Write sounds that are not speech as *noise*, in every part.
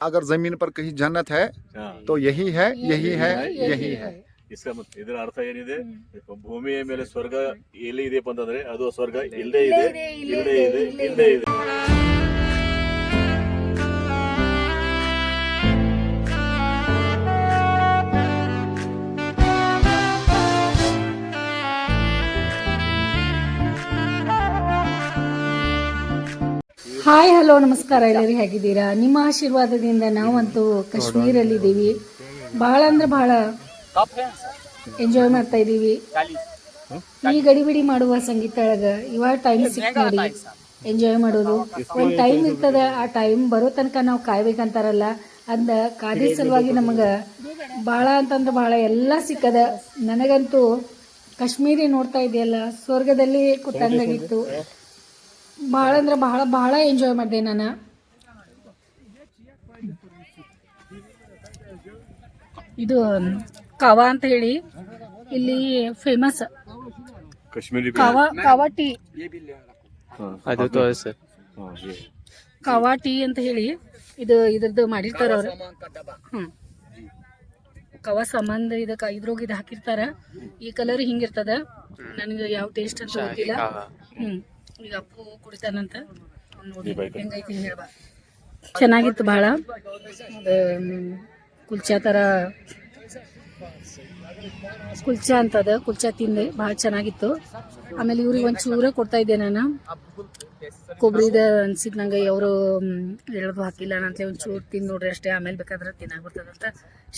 अगर जमीन पर कहीं जन्नत है ಹಾ. तो यही है यही है यही है ಇಸ್ಲಾಂ ಇದರ ಅರ್ಥ ಏನಿದೆ ಭೂಮಿಯ ಮೇಲೆ ಸ್ವರ್ಗ ಎಲ್ಲಿ ಇದೆಯಪ್ಪ ಅಂತಂದ್ರೆ ಅದು ಸ್ವರ್ಗ ಇಲ್ಲದೆ ಇದೆ ಇಲ್ಲದೆ ಇದೆ ಇಲ್ಲದೆ ಇದೆ ಹಾಯ್ ಹಲೋ ನಮಸ್ಕಾರ ಎಲ್ಲರೂ ಹೇಗಿದ್ದೀರಾ? ನಿಮ್ಮ ಆಶೀರ್ವಾದದಿಂದ ನಾವಂತೂ ಕಾಶ್ಮೀರಲ್ಲಿದ್ದೀವಿ. ಬಹಳ ಅಂದ್ರೆ ಬಹಳ ಎಂಜಾಯ್ ಮಾಡ್ತಾ ಇದ್ದೀವಿ. ಈ ಗಡಿಬಿಡಿ ಮಾಡುವ ಸಂಗೀತ ಒಳಗ ಇವಾಗ ಟೈಮ್ ಸಿಕ್ ಎಂಜಾಯ್ ಮಾಡೋದು. ಒಂದು ಟೈಮ್ ಇರ್ತದ, ಆ ಟೈಮ್ ಬರೋ ತನಕ ನಾವು ಕಾಯ್ಬೇಕಂತಾರಲ್ಲ. ಅಂದ ಕಾದಿ ಸಲುವಾಗಿ ನಮಗ ಬಹಳ ಅಂತಂದ್ರೆ ಬಹಳ ಎಲ್ಲ ಸಿಕ್ಕದ. ನನಗಂತೂ ಕಾಶ್ಮೀರಿ ನೋಡ್ತಾ ಇದೆಯಲ್ಲ, ಸ್ವರ್ಗದಲ್ಲಿ ಕೂತಂಗಾಗಿತ್ತು ಭಾಳ ಅಂದ್ರೆ ಭಾಳ ಭಾಳ ಎಂಜಾಯ್ ಮಾಡಿದೆ ನಾನು. ಇದು ಕವಾ ಅಂತ ಹೇಳಿ ಇಲ್ಲಿ ಫೇಮಸ್ ಕಾಶ್ಮೀರಿ ಕಾವಾ ಕಾವಾ ಟೀ. ಅದು ತೋರಿಸು. ಕಾವಾ ಟೀ ಅಂತ ಹೇಳಿ ಇದು ಇದ್ರದ್ದು ಮಾಡಿರ್ತಾರ ಅವ್ರು. ಹ್ಞೂ ಕವಾ ಸಂಬಂಧ ಇದಕ್ಕೆ ಇದ್ರೋಗ ಇದು ಹಾಕಿರ್ತಾರ. ಈ ಕಲರ್ ಹಿಂಗಿರ್ತದ. ನನಗೆ ಯಾವ ಟೇಸ್ಟ್ ಅಂತ ಗೊತ್ತಿಲ್ಲ. ಹ್ಮ್. ಈಗ ಅಪ್ಪು ಕುಡಿತಾನಂತ. ನೋಡಿ ಹೆಂಗೈತಿ ಹೇಳ್ಬಾ. ಚೆನ್ನಾಗಿತ್ತು ಭಾಳ. ಮ್, ಕುಲ್ಚಾ ಥರ. ಕುಲ್ಚಾ ಅಂತದ ಕುಲ್ಚಾ ತಿಂದೆ ಭಾಳ ಚೆನ್ನಾಗಿತ್ತು. ಆಮೇಲೆ ಇವ್ರಿಗೆ ಒಂದು ಚೂರ ಕೊಡ್ತಾ ಇದ್ದೆ ನಾನು. ಕೊಬ್ಬರಿದ ಅನ್ಸಿದ್ ನಂಗೆ ಅವರು ಹೇಳೋದು ಹಾಕಿಲ್ಲ ಅಂತಲೇ ಒಂದು ಚೂರು ತಿಂದು ನೋಡ್ರಿ ಅಷ್ಟೇ ಆಮೇಲೆ ಬೇಕಾದ್ರೆ ತಿನ್ನಾಗ ಬರ್ತದಂತ.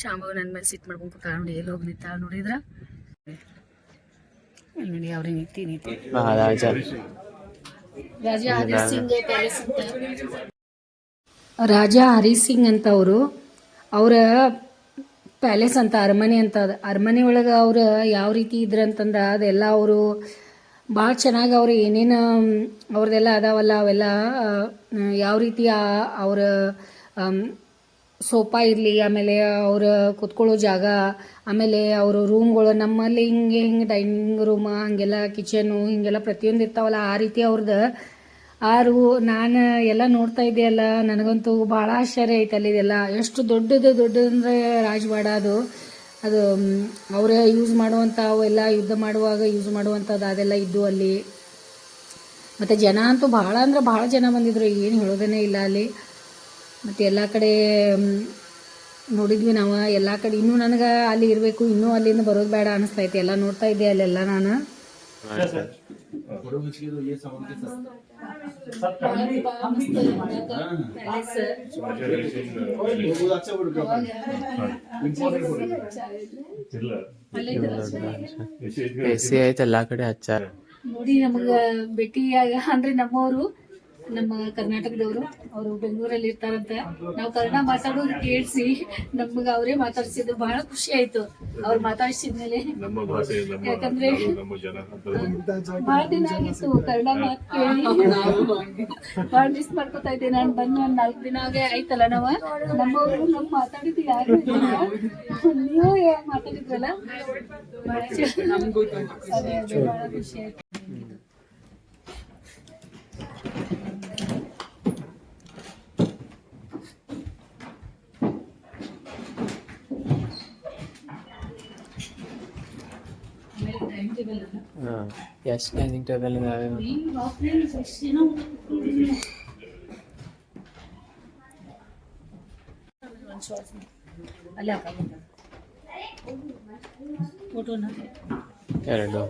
ಶಾಮಗ ನನ್ನ ಮೇಲೆ ಸಿಟ್ ಮಾಡ್ಕೊಂಡು ಕೂತಾಳ ನೋಡಿ ಎಲ್ಲಿ ಹೋಗಿ ನಿಂತಾಳ ನೋಡಿದ್ರ. ನೋಡಿ ಅವ್ರಿಗೆ ನಿಂತಿ ನಿಂತಿ. ರಾಜಾ ಹರಿಸಿಂಗ್ ಪ್ಯಾಲೇಸ್ ಅಂತ ರಾಜಾ ಹರಿಸಿಂಗ್ ಅಂತ ಅವರು ಅವರ ಪ್ಯಾಲೇಸ್ ಅಂತ ಅರಮನೆ ಅಂತ ಅದ ಅರಮನೆ ಒಳಗೆ ಅವ್ರು ಯಾವ ರೀತಿ ಇದ್ರಂತಂದ್ರೆ ಅದೆಲ್ಲ ಅವರು ಭಾಳ ಚೆನ್ನಾಗಿ ಅವ್ರು ಏನೇನು ಅವ್ರದ್ದೆಲ್ಲ ಅದಾವಲ್ಲ ಅವೆಲ್ಲ ಯಾವ ರೀತಿ ಅವರ ಸೋಫಾ ಇರಲಿ, ಆಮೇಲೆ ಅವ್ರ ಕುತ್ಕೊಳ್ಳೋ ಜಾಗ, ಆಮೇಲೆ ಅವರು ರೂಮ್ಗಳು ನಮ್ಮಲ್ಲಿ ಹಿಂಗೆ ಹಿಂಗೆ ಡೈನಿಂಗ್ ರೂಮ್ ಹಂಗೆಲ್ಲ ಕಿಚನು ಹಿಂಗೆಲ್ಲ ಪ್ರತಿಯೊಂದು ಇರ್ತಾವಲ್ಲ, ಆ ರೀತಿ ಅವ್ರದ್ದು ಆ ರೂ ನಾನು ಎಲ್ಲ ನೋಡ್ತಾ ಇದ್ದೆ ಅಲ್ಲ ನನಗಂತೂ ಭಾಳ ಆಶ್ಚರ್ಯ ಐತೆ ಅಲ್ಲಿ ಇದೆಲ್ಲ. ಎಷ್ಟು ದೊಡ್ಡದು ದೊಡ್ಡದಂದ್ರೆ ರಾಜವಾಡ ಅದು. ಅದು ಅವರೇ ಯೂಸ್ ಮಾಡುವಂಥ ಅವೆಲ್ಲ ಯುದ್ಧ ಮಾಡುವಾಗ ಯೂಸ್ ಮಾಡುವಂಥದ್ದು ಅದೆಲ್ಲ ಇದ್ದು ಅಲ್ಲಿ. ಮತ್ತು ಜನ ಅಂತೂ ಭಾಳ ಅಂದ್ರೆ ಭಾಳ ಜನ ಬಂದಿದ್ರು, ಏನು ಹೇಳೋದೇ ಇಲ್ಲ ಅಲ್ಲಿ. ಮತ್ತು ಎಲ್ಲ ಕಡೆ ನೋಡಿದ್ವಿ ನಾವು ಎಲ್ಲ ಕಡೆ ಇನ್ನೂ ನನಗೆ ಅಲ್ಲಿ ಇರಬೇಕು ಇನ್ನೂ ಅಲ್ಲಿಂದ ಬರೋದು ಬೇಡ ಅನಿಸ್ತೈತಿ ಎಲ್ಲ ನೋಡ್ತಾ ಇದ್ದೆ ಅಲ್ಲೆಲ್ಲ ನಾನು. ಎ ಸಿ ಐತೆ ಎಲ್ಲಾ ಕಡೆ ಹಚ್ಚಾರ ನೋಡಿ ನಮಗೆ ಭೇಟಿಯಾಗ ಅಂದ್ರೆ ನಮ್ಮವರು ನಮ್ಮ ಕರ್ನಾಟಕದವರು ಅವರು ಬೆಂಗಳೂರಲ್ಲಿ ಇರ್ತಾರಂತ. ನಾವು ಕನ್ನಡ ಮಾತಾಡೋದು ಕೇಳಿಸಿ ನಮ್ಗೆ ಅವರೇ ಮಾತಾಡ್ಸಿದ್ದು ಬಹಳ ಖುಷಿ ಆಯ್ತು. ಅವ್ರು ಮಾತಾಡ್ಸಿದ್ಮೇಲೆ ಯಾಕಂದ್ರೆ ಬಹಳ ದಿನ ಆಗಿತ್ತು ಕನ್ನಡ ಮಾತು ಕೇಳಿ. ಬಹಳ ಮಿಸ್ ಮಾಡ್ಕೊತಾ ಇದ್ದೆ ನಾನು. ಬಂದು ಒಂದ್ ನಾಲ್ಕು ದಿನ ಆಗೇ ಆಯ್ತಲ್ಲ ನಾವ? ನಮ್ಮವರು ನಮ್ ಮಾತಾಡಿದ್ದು ಯಾರು. ನೀವು ಮಾತಾಡಿದ್ರಲ್ಲ? ಬಹಳ ಖುಷಿ ಆಯ್ತು ಆಮೇಲೆ time table ಅಲ್ಲ. ಹಾ ಎಷ್ಟು ಡೈನಿಂಗ್ ಟೇಬಲ್ ಇದಾವೆ ಈ ವಾಕ್ನಲ್ಲಿ fresh ಏನೋ ಒಂದು ಒಂದ್ short film. ಅಲ್ಲೇ ಡೈನಿಂಗ್ ಟೇಬಲ್ ಎರಡು.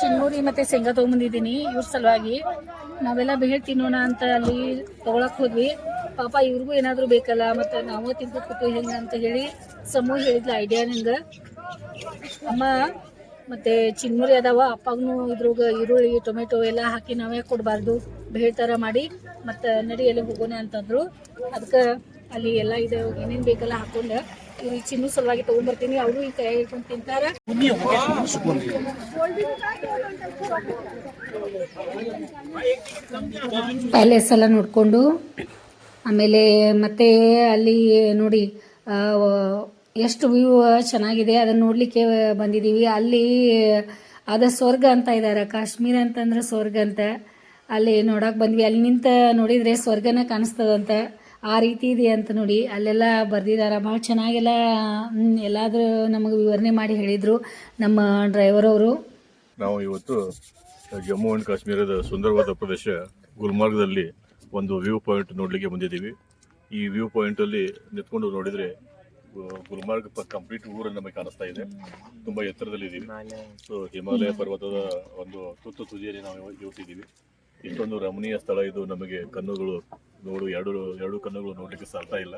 ಚಿನ್ನೂರಿ ಮತ್ತೆ ಶೇಂಗಾ ತೊಗೊಂಬಂದಿದ್ದೀನಿ ಇವ್ರ ಸಲುವಾಗಿ. ನಾವೆಲ್ಲ ಬೇಳೆ ತಿನ್ನೋಣ ಅಂತ ಅಲ್ಲಿ ತಗೊಳಕ್ ಹೋದ್ವಿ. ಪಾಪ ಇವ್ರಿಗೂ ಏನಾದರೂ ಬೇಕಲ್ಲ ಮತ್ತೆ ನಾವು ತಿನ್ಕೋಬೇಕು ಹೆಂಗ ಅಂತ ಹೇಳಿ ಸಮೂಹ ಹೇಳಿದ್ಲ ಐಡಿಯಾ ನಂಗೆ. ಅಮ್ಮ ಮತ್ತೆ ಚಿನ್ಮುರಿ ಅದಾವ ಅಪ್ಪಗೂ ಇದ್ರಾಗ ಈರುಳ್ಳಿ, ಟೊಮೆಟೊ ಎಲ್ಲ ಹಾಕಿ ನಾವೇ ಕೊಡಬಾರ್ದು, ಬೇಳೆ ಥರ ಮಾಡಿ ಮತ್ತು ನಡಿ ಎಲ್ಲಿ ಹೋಗೋಣ ಅಂತಂದ್ರು. ಅದಕ್ಕೆ ಅಲ್ಲಿ ಎಲ್ಲ ಇದು ಏನೇನು ಬೇಕಲ್ಲ ಹಾಕೊಂಡು ಇವ್ರಿಗೆ ಚಿನ್ನು ಸಲುವಾಗಿ ತೊಗೊಂಬರ್ತೀನಿ. ಅವರು ಈ ಕೈ ಹಿಡ್ಕೊಂಡು ತಿಂತಾರ. ಪ್ಯಾಲೇಸ್ ಎಲ್ಲ ನೋಡಿಕೊಂಡು, ಆಮೇಲೆ ಮತ್ತೆ ಅಲ್ಲಿ ನೋಡಿ ಎಷ್ಟು ವ್ಯೂ ಚೆನ್ನಾಗಿದೆ, ಅದನ್ನು ನೋಡಲಿಕ್ಕೆ ಬಂದಿದ್ದೀವಿ ಅಲ್ಲಿ, ಅದ ಸ್ವರ್ಗ ಅಂತ ಇದ್ದಾರೆ ಕಾಶ್ಮೀರ ಅಂತಂದ್ರೆ ಸ್ವರ್ಗ ಅಂತ. ಅಲ್ಲಿ ನೋಡಕ್ಕೆ ಬಂದ್ವಿ. ಅಲ್ಲಿ ನಿಂತ ನೋಡಿದರೆ ಸ್ವರ್ಗನ ಕಾಣಿಸ್ತದಂತ. ಆ ರೀತಿ ಇದೆ ಅಂತ ನೋಡಿ, ಅಲ್ಲೆಲ್ಲ ಬರ್ದಿದ್ದಾರೆ ಭಾಳ ಚೆನ್ನಾಗೆಲ್ಲ ಎಲ್ಲಾದರೂ ನಮಗೆ ವಿವರಣೆ ಮಾಡಿ ಹೇಳಿದರು ನಮ್ಮ ಡ್ರೈವರ್ ಅವರು. ನಾವು ಇವತ್ತು ಜಮ್ಮು ಅಂಡ್ ಕಾಶ್ಮೀರದ ಸುಂದರವಾದ ಪ್ರದೇಶ, ಗುಲ್ಮಾರ್ಗದಲ್ಲಿ ಒಂದು ವ್ಯೂ ಪಾಯಿಂಟ್ ನೋಡಲಿಕ್ಕೆ ಬಂದಿದ್ದೀವಿ. ಈ ವ್ಯೂ ಪಾಯಿಂಟ್ ಅಲ್ಲಿ ನಿಂತ್ಕೊಂಡು ನೋಡಿದ್ರೆ ಗುಲ್ಮಾರ್ಗ್ ಕಂಪ್ಲೀಟ್ ಊರು ನಮಗೆ ಕಾಣಿಸ್ತಾ ಇದೆ ತುಂಬಾ ಎತ್ತರದಲ್ಲಿ ಇದ್ದೀವಿ ಸೊ ಹಿಮಾಲಯ ಪರ್ವತದ ಒಂದು ತುತ್ತು ತುದಿಯಲ್ಲಿ ನಾವು ಇವತ್ತಿದ್ದೀವಿ ಇಷ್ಟೊಂದು ರಮಣೀಯ ಸ್ಥಳ ಇದು ನಮಗೆ ಕಣ್ಣುಗಳು ನೋಡು ಎರಡು ಎರಡು ಕಣ್ಣುಗಳು ನೋಡ್ಲಿಕ್ಕೆ ಸಾಲ್ತಾ ಇಲ್ಲ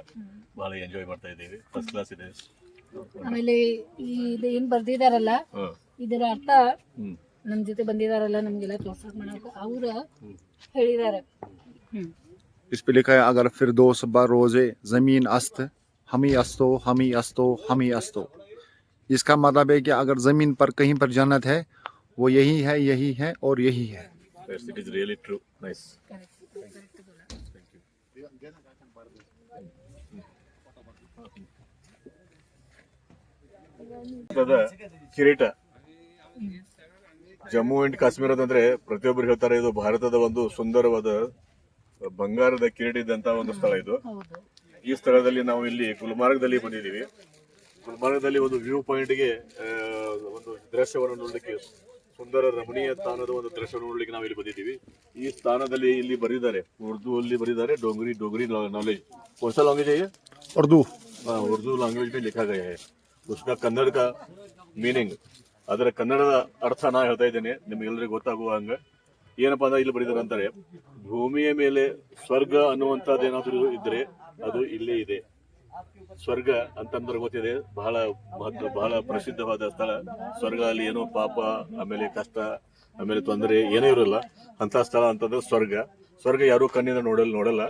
ಬಹಳ ಎಂಜಾಯ್ ಮಾಡ್ತಾ ಇದ್ದೀವಿ ಫಸ್ಟ್ ಕ್ಲಾಸ್ ಇದೆ ಆಮೇಲೆ ಈ ಇದು ಏನು ಬರ್ದಿದಾರಲ್ಲ ಹಾ ಇದರ ಅರ್ಥ ಹ್ಮ್ ನಮ್ಮ ಜೊತೆ ಬಂದಿದಾರಲ್ಲ ನಮಗೆಲ್ಲ ತೋರ್ಸಕ್ ಮಾಡಕ್ಕೆ ಅವ್ರ ಹೇಳಿದ್ದಾರೆ ಹ್ಞೂ इस पे लिखा है अगर फिर दो सब्बा रोजे जमीन अस्त हम ही अस्तो हम ही अस्तो हम ही अस्तो इसका मतलब है कि अगर जमीन पर कहीं पर जन्नत है वो यही है यही है और यही है Yes, it is really true. Nice. ಭಾರತದ ಕಿರೀಟ ಜಮ್ಮು ಅಂಡ್ ಕಾಶ್ಮೀರದಂದ್ರೆ ಪ್ರತಿಯೊಬ್ಬರು ಹೇಳ್ತಾರೆ ಇದು ಭಾರತದ ಒಂದು ಸುಂದರವಾದ ಬಂಗಾರದ ಕಿರೀಟ ಇದ್ದಂತ ಒಂದು ಸ್ಥಳ ಇದು ಹೌದು ಈ ಸ್ಥಳದಲ್ಲಿ ನಾವು ಇಲ್ಲಿ ಗುಲ್ಮಾರ್ಗದಲ್ಲಿ ಬಂದಿದ್ದೀವಿ ಗುಲ್ಮಾರ್ಗದಲ್ಲಿ ಒಂದು ವ್ಯೂ ಪಾಯಿಂಟ್ಗೆ ಒಂದು ದೃಶ್ಯವನ್ನು ನೋಡಲಿಕ್ಕೆ ಸುಂದರ ರಮಣೀಯ ಸ್ಥಾನದ ಒಂದು ದೃಶ್ಯವನ್ನು ನೋಡಲಿಕ್ಕೆ ನಾವು ಇಲ್ಲಿ ಬಂದಿದ್ದೀವಿ ಈ ಸ್ಥಾನದಲ್ಲಿ ಇಲ್ಲಿ ಬರೆದಿದ್ದಾರೆ ಉರ್ದು ಅಲ್ಲಿ ಬರೆದಿದ್ದಾರೆ डोंगरी डोगरी नॉलेज कौन सा लैंग्वेज है ये उर्दू हाँ उर्दू लैंग्वेज में लिखा गया है उसका ಕನ್ನಡ का ಮೀನಿಂಗ್ ಅದರ ಕನ್ನಡದ ಅರ್ಥ ನಾ ಹೇಳ್ತಾ ಇದ್ದೇನೆ ನಿಮಗೆಲ್ಲರಿಗೂ ಗೊತ್ತಾಗುವ ಹಂಗ ಏನಪ್ಪಾ ಅಂದ್ರೆ ಇಲ್ಲಿ ಬರೆದಿದ್ದಾರೆ ಅಂತಾರೆ ಭೂಮಿಯ ಮೇಲೆ ಸ್ವರ್ಗ ಅನ್ನುವಂಥದ್ದು ಏನಾದರೂ ಇದ್ರೆ ಅದು ಇಲ್ಲೇ ಇದೆ. ಸ್ವರ್ಗ ಅಂತಂದ್ರೆ ಗೊತ್ತಿದೆ. ಬಹಳ ಮಹತ್ವ, ಬಹಳ ಪ್ರಸಿದ್ಧವಾದ ಸ್ಥಳ. ಸ್ವರ್ಗ ಅಲ್ಲಿ ಏನೋ ಪಾಪ, ಆಮೇಲೆ ಕಷ್ಟ, ಆಮೇಲೆ ತೊಂದರೆ ಏನೂ ಇರಲ್ಲ. ಅಂತ ಸ್ಥಳ ಅಂತಂದ್ರೆ ಸ್ವರ್ಗ. ಸ್ವರ್ಗ ಯಾರು ಕಣ್ಣಿಂದ ನೋಡಲ್, ನೋಡಲ್ಲ.